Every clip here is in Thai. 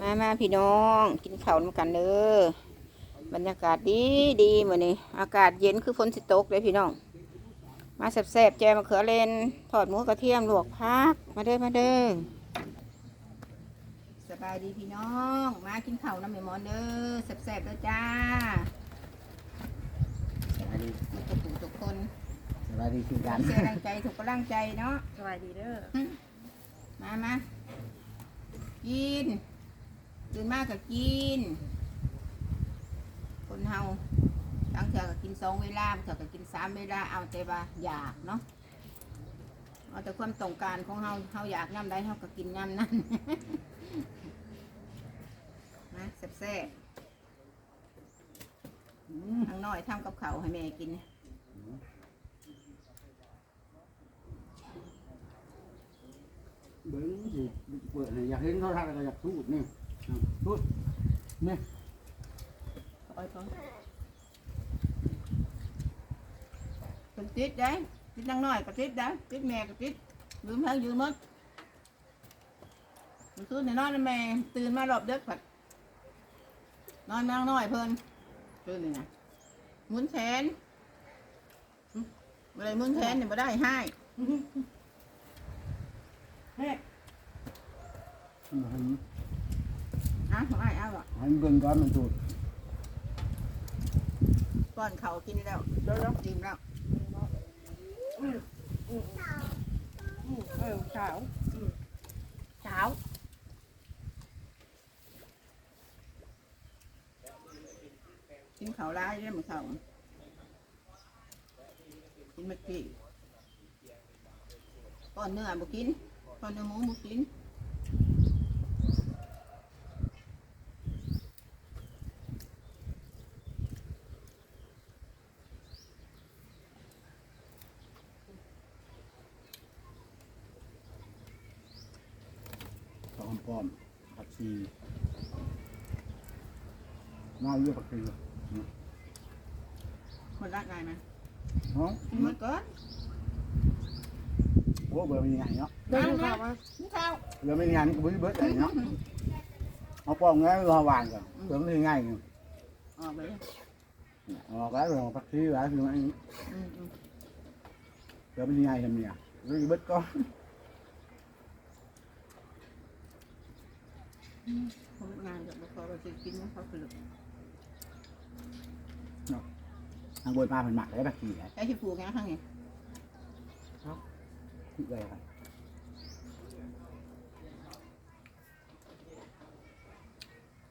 มามาพี่น้องกินข้าวนำกันเด้อบรรยากาศดีดีมื้อนี้อากาศเย็นคือฝนสิตกเลยพี่น้อง มาแซ่บๆแจมะเขือเลนทอดหมูกระเทียมลวกพักมาเด้อมาเด้อสบายดีพี่น้อง มากินข้าวน้ำแม่หมอนเด้อแซ่บๆเด้อจ้าสวัสดีมาทุกผู้ทุกคนสวัสดีคือกันเสียแรงใจถูกกำลังใจเนาะสวัสดีเด้อมามากิน ตื่นมากก็กิน คนเฮาตั้งเถื่อก็กินสองเวลาบางเถื่อก็กินสามเวลาเอาแต่ว่าอยากเนาะเอาแต่ความต้องการของเฮาเฮาอยากย่ำใดเฮาก็กินย่ำนั้นนะแซ่บๆทางน้อยทำกับเขาวให้แม่กินเบิ้งสิเปิดให้อยากเห็นเขาทำอะไรอยากพูดนี่พู ดนี่โอ้ยพ่อคนติดได้ติดนังน้อยก็ติดได้ติดแม่ก็ติดยืมเพิ่งยืมหมดมันคืนในนอนนะแม่ตื่นมารอบเด็กผัดนอนมาน้อยเพิ่นตื่นนี่นะหมุนแขนอะไรหมุนแขนเนี่ยมาได้ให้เฮ้ยให้ อะไม่เอาหรอกให้เบิ่งก่อนมันถูกป้อนเขาวกินแล้วเดี๋ยวๆกินแล้วอืมอืมอืมเออเช้าอืมเช้ากินเขาวร้ายได้เหมือนเขากินเมื่อกี้ป้อนเนื้อบุกินป้อนเนื้อหมูบุกิน องป้อมผักชีน่าเลือกผักชีคนรักไงนะเนาะกินหมันก่อนโอ้เบอร์มีไงเนาะเดินข้าวมากินข้าวเบอร์มีไงนี่ก็ไม่เบิดอะไรเนาะเอาป้อมง่ายรอวางก่อนเบอร์มีง่ายเนาะออกไปเลยออกแล้วรอผักชีแล้วคือมันอืมอืมเบอร์มีไงทำเนี่ยไม่เบิดก็ ผมงานกับพอเราจะกินเขาคือทางบนมาเป็นหมักได้ผักชีไงไอ้ที่ปลูกงานข้างนี้ที่เลยครับ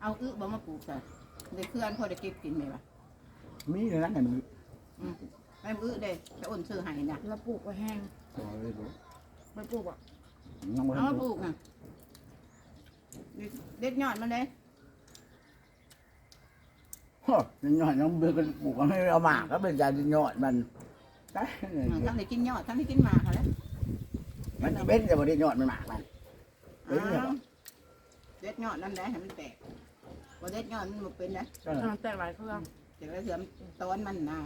เอาอึบ่มาปลูกใส่ในเคลื่อนพอได้เก็บกินไหมวะมีเลยนะเห็นมืออืมไอ้อึได้จะอ่นซื้อให้นะเราปลูกไว้แห้งตัวเลยดูไม่ปลูกอะน้องบ่เอาทันมาปดูลูกนะ เด็ดเด็ดยอดมันเลยโอ้ยหน่อยน้องเบื่อกันปลูกให้เอาหมากก็เป็นการหยอดมันได้อืมทั้งได้กินยอดทั้งได้กินหมากเขาแล้วมันสิเป็นแต่บ่ได้หยอดมันหมากมันเอ้ยเนี่ยอ้าวเด็ดยอดนั่นได้ให้มันแตกพอเด็ดยอดมันบ่เป็นนะก็ทำแตกหลายเครื่องเดี๋ยวเราเสื่อมตอนมันนะ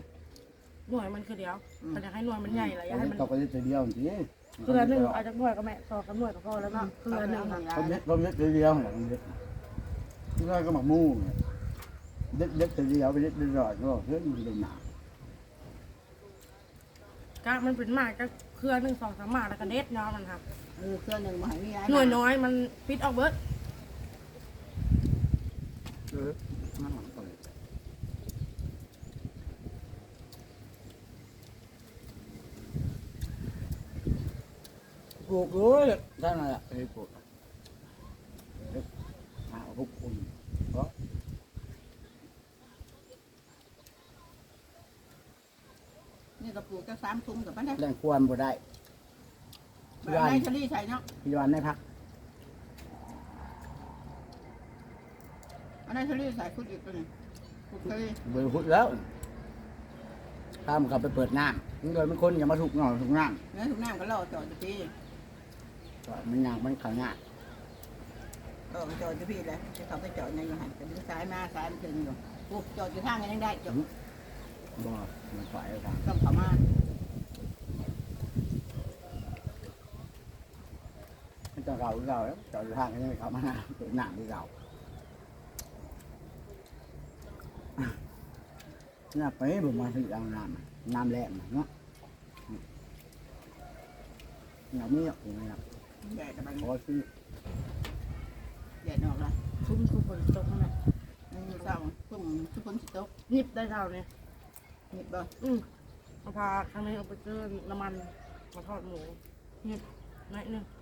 หน่วยมันคือเดียวอืมมันอยากให้หน่วยมันใหญ่เลยอยากให้มันตกไปเดียวจริง เครือหนึ่งอาจจะหน่วยก็แม่สอกับหน่วยก็พอแล้วเนาะเครือหนึ่งเอะเาเขาเด็ดเขาเด็ดเดียวอย่างเด็ดที่ก็หมักมู่เด็ดเด็ดเดียวไปเด็ดเดียวก็เฮ้ยมันเป็นหนาก็มันเป็นหมากก็เครือหนึ่งสองสามหมาแล้วก็เด็ดเนาะมันครับเออเครื่องหนึ่งมาให้มีอะไรหน่วยน้อยมันฟิตออกเบิร์ด เออนั่นหลังเปิดปลูกเลยได้ไงอะไอ้ปลูกมาพวกคุณนี่ก็ปลูกจะสามซุ้มกับมันได้แรงควรบ่ได้แบบในชะลีใส่เนาะพี่วันได้พักอันนั้นชะลีใส่คุดอีกตัวหนึงคุดชะลีเบื่อพุดแล้วตามกลับไปเปิดน้ำมันโดยมันคนอย่ามาถูกหน่อยถูกน้เนื้อถุงน้ำก็ล่อจอดจะ พี่ำมันยางมันขายง่ายล่อไปจอดจะพี่เลยจะเขาไปจอดในอยู่หันจะดึงซ้ายมาซ้ายมันถึงอยู่ปลูกจอดอยู่ทางกันยังได้จอดบ่มันฝ่ายทางต้องเข้ามามันจะเก่าหรือเก่าแล้วเก่าทางก็ยังไม่เข้ามาเปิดน้ำหรือเก่าอน่าไปผมมาถึงเอาน้ำน้ำแรงเนาะน้ำนี่อะผมนะ แดดมันขอซื้อแดดออกละคุ้มคือฝนตกนั่นแหละนี่เศร้าพุ่งทุกคนสิตกนิบได้เท่าเนี่ยเห็ดบ่อืมเอาพาครั้งนี้เอาไปเจอน้ำมันมาทอดหมูนิบนิดนึงเอาผมแ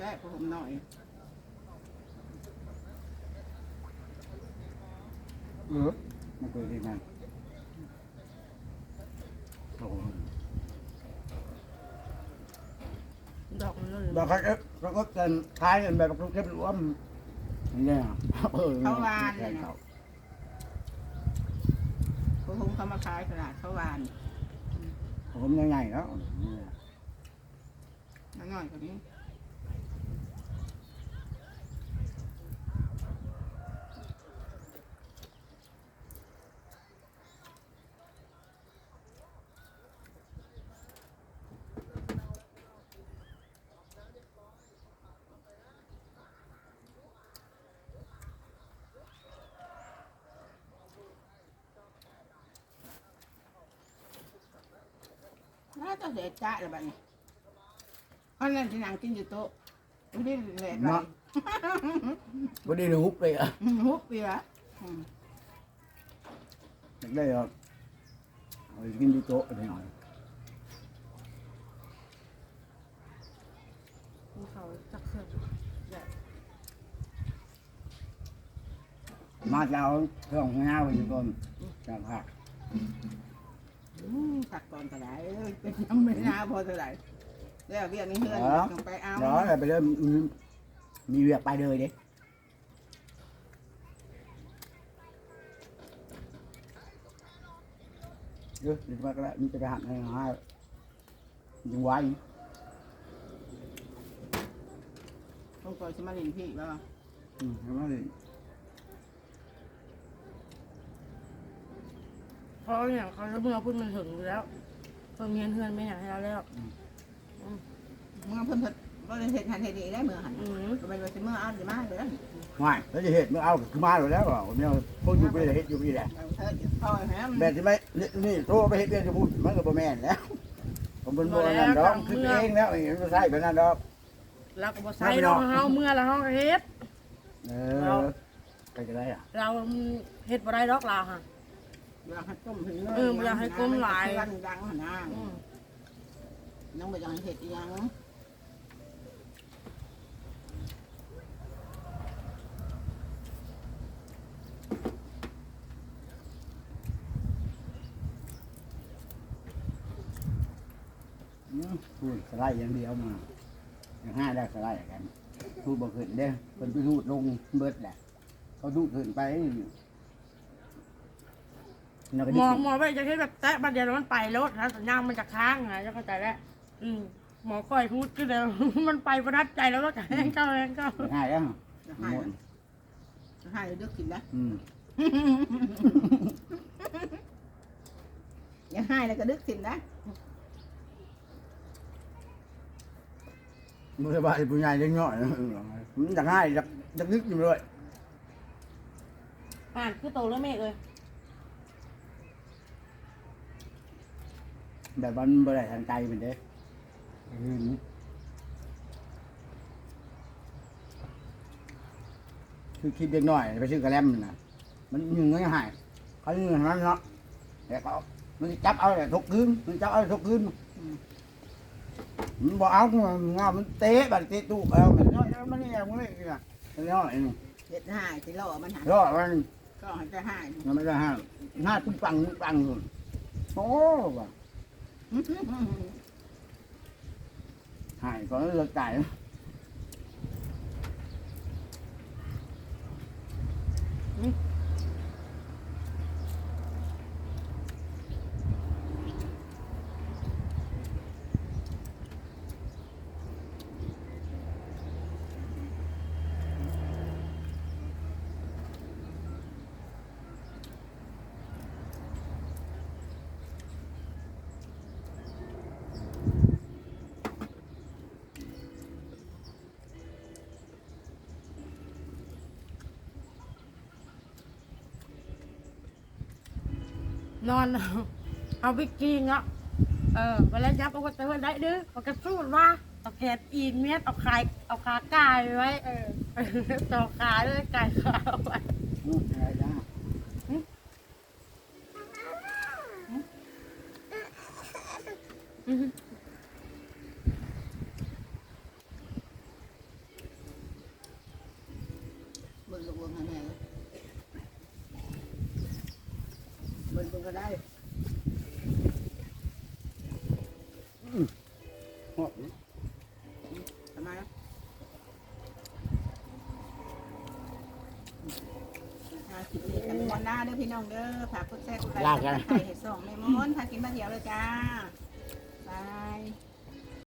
ซ่บผมหน่อยเออมันเกิดที่นั่นโอ้โหดอกมันเลยเราก็เราก็จะท้ายกันแบบเข้มรวมเนี่ยเออเขาวานเลยนะเขาคงเขามาขายตลาดเขาวานผมยังไงแล้วน้อยๆกว่านี้ น่าจะเด็ดจ้าเลยบ้านี้อันนั้นที่นั่งกินอยู่โต๊ะไม่ได้เละไปเนาะวันนี้ฮุบเลยอะอืมฮุบเปียอืมได้หรอเอากินที่โต๊ะไปหน่อยภูเขาจักเสือกใหญ่มาจะเอาเครื่องข้างหน้าไปก่อนจะผักอืม ผักก่อนก็ได้เอ้ยเป็นน้ำไม่น่าพอเท่าไหร่แล้วเรียกนี่เฮือนต้องไปเอาเดี๋ยวไปเริ่มมีเวียกไปเลยเด้เดี๋ยวเดี๋ยวมาก็แล้วมันจะไปหันให้หายังไวต้องก่อนสมาลินพี่บ่อืมเห็นไหมเลย เพราะอย่างเขาจะเมื่อพูดมันถึงอยู่แล้วเพิ่งเงียนเพื่อนไม่อยากให้เราแล้ว เมื่อเพิ่นเพิ่นบ่ได้เฮ็ดหันเฮ็ดนี่ได้เมื่อหันอืม ก็เป็นว่าสิเมื่อเอาสิมาเลยนะไม่แล้วจะเห็ดเมื่อเอาคือมาแล้วเหรอเนี่ยพวกอยู่ไปเลยเห็ดอยู่นี่แหละเอาเถิดพ่อแฮมแม่ที่ไม่นี่โทรไปเห็ดเรื่องจะพูดมันก็บ่แม่นแล้วผมเป็นโบราณดอกคือเองแล้วเองไม่ใช่เป็นนั่นดอกแล้วก็บอใส่เราเฮาเมื่อเราเฮาก็เฮ็ด เออใครจะได้อะเราเฮ็ดบ่ได้ดอกเราค่ะ อยากให้ต้มถึงเลยเออบ่อยากให้ต้มหลายวันดังหั่นนะอืมน้องบ่อยากให้เฮ็ดอีหยังพูดสไลด์อย่างเดียวมาอย่างห้าได้สไลด์กันพูดบ่ขึ้นเด้คนไปรูดลงเบิดแหละเขาดูดขึ้นไป แล้วก็หมดิอหมอไปจะให้แบบแตะบัดเดียวแล้วมันไปรถนะสัญญาณมันจะค้างไงจะเข้าใจแล้วอืมหมอคอยพูดก็เดี๋ยว มันไปประทัดใจแล้วก็แห้งเข้าแห้งเข้าง่ายแล้วจะให้หมดจะให้เลือกกินนะอืมอย่าให้แล้วก็ดึกกินนะมือสบายผู้ใหญ่เล็กน้อยมันจะง่ายจะจะนึกอยู่เลย อ่านคือโตแล้วเมฆเลย แบบมันบ่ได้ทางใจมันเด้อืมคือคิดเด็กน้อยไปซื้อกระแลมน่ะมันยิงเงินหายเขายิงเงินนั้นเนาะแต่เขามันจับเอาแต่ทุกคืนมันจับเอาแต่ทุกคืนมันบอกเอามันงามันเตะบัดเตะตู้เอามันน้อยมันนี่มันนี่นะมันน้อยนี่เฮ็ดให้สิล่อมันหาก็มันก็ให้จะให้มันไม่ได้ห้าห้าตุ้งปังตุ้งปังนู่นโอ้ว่ะ หายก็เลื นอน เอาไปกินอะเออเวลายับเอาก็เตือนได้เด้อมันก็สู้ว่าเอาแขนอีเมียดเอาขายเอาขากายไว้ เออต่อขาด้วยกายขาไว้อืมอะไรจ้อือ เบิ่งลูกเบิ่งให้แม่เลย เบิ่งก็ได้หอบทำไมนะถ้าคลิปนี้กันมอนหน้าเด้อพี่น้องเด้อฝากกดแชร์กดไลค์กดติดตามให้ส่องในมอนพากินมาเดียวเลยจ้า